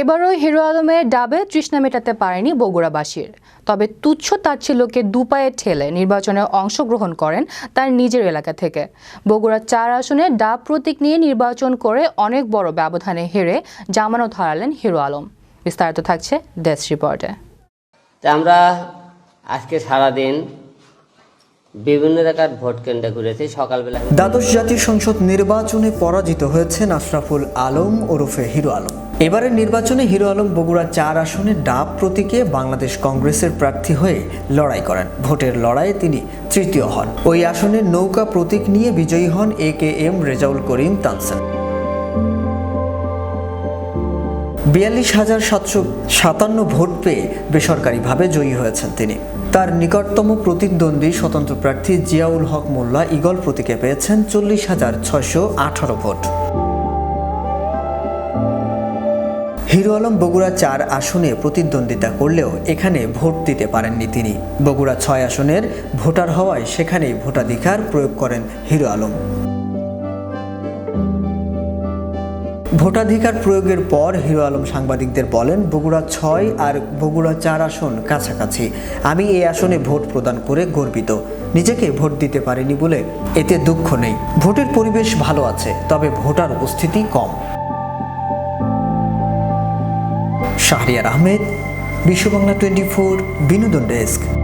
এবারও হিরো আলমের ডাবে তৃষ্ণা মেটাতে পারেনি বগুড়াবাসীর। তবে তুচ্ছ তাচ্ছিল্যকে দুপায়ে ঠেলে নির্বাচনে অংশগ্রহণ করেন তার নিজের এলাকা থেকে। বগুড়া চার আসনে ডাব প্রতীক নিয়ে নির্বাচন করে অনেক বড় ব্যবধানে হেরে জামানত হারালেন হিরো আলম। বিস্তারিত থাকছে ডেস্ক রিপোর্টে। তা আমরা আজকে সারাদিন বিভিন্ন এলাকার ভোট কেন্দ্রে ঘুরেছি সকালবেলা দ্বাদশ জাতীয় সংসদ নির্বাচনে পরাজিত হয়েছেন আশরাফুল আলম ওরফে হিরো আলম। এবারের নির্বাচনে হিরো আলম বগুড়া চার আসনে ডাব প্রতীকে বাংলাদেশ কংগ্রেসের প্রার্থী হয়ে লড়াই করেন। ভোটের লড়াইয়ে তিনি তৃতীয় হন। ওই আসনে নৌকা প্রতীক নিয়ে বিজয়ী হন A K M Rezaul Karim Tansen. বিয়াল্লিশ হাজার সাতশো সাতান্ন ভোট পেয়ে বেসরকারিভাবে জয়ী হয়েছেন তিনি। তার নিকটতম প্রতিদ্বন্দ্বী স্বতন্ত্র প্রার্থী জিয়াউল হক মোল্লা ইগল প্রতীকে পেয়েছেন চল্লিশ হাজার ছয়শো আঠারো ভোট। হিরো আলম বগুড়া চার আসনে প্রতিদ্বন্দ্বিতা করলেও এখানে ভোট দিতে পারেননি তিনি। বগুড়া ছয় আসনের ভোটার হওয়ায় সেখানেই ভোটাধিকার প্রয়োগ করেন হিরো আলম। ভোটাধিকার প্রয়োগের পর হিরো আলম সাংবাদিকদের বলেন, বগুড়া ছয় আর বগুড়া চার আসন কাছাকাছি। আমি এই আসনে ভোট প্রদান করে গর্বিত। নিজেকে ভোট দিতে পারিনি বলে এতে দুঃখ নেই। ভোটের পরিবেশ ভালো আছে, তবে ভোটার উপস্থিতি কম। শাহরিয়ার আহমেদ বিশ্ববাংলা টোয়েন্টি ফোর বিনোদন ডেস্ক।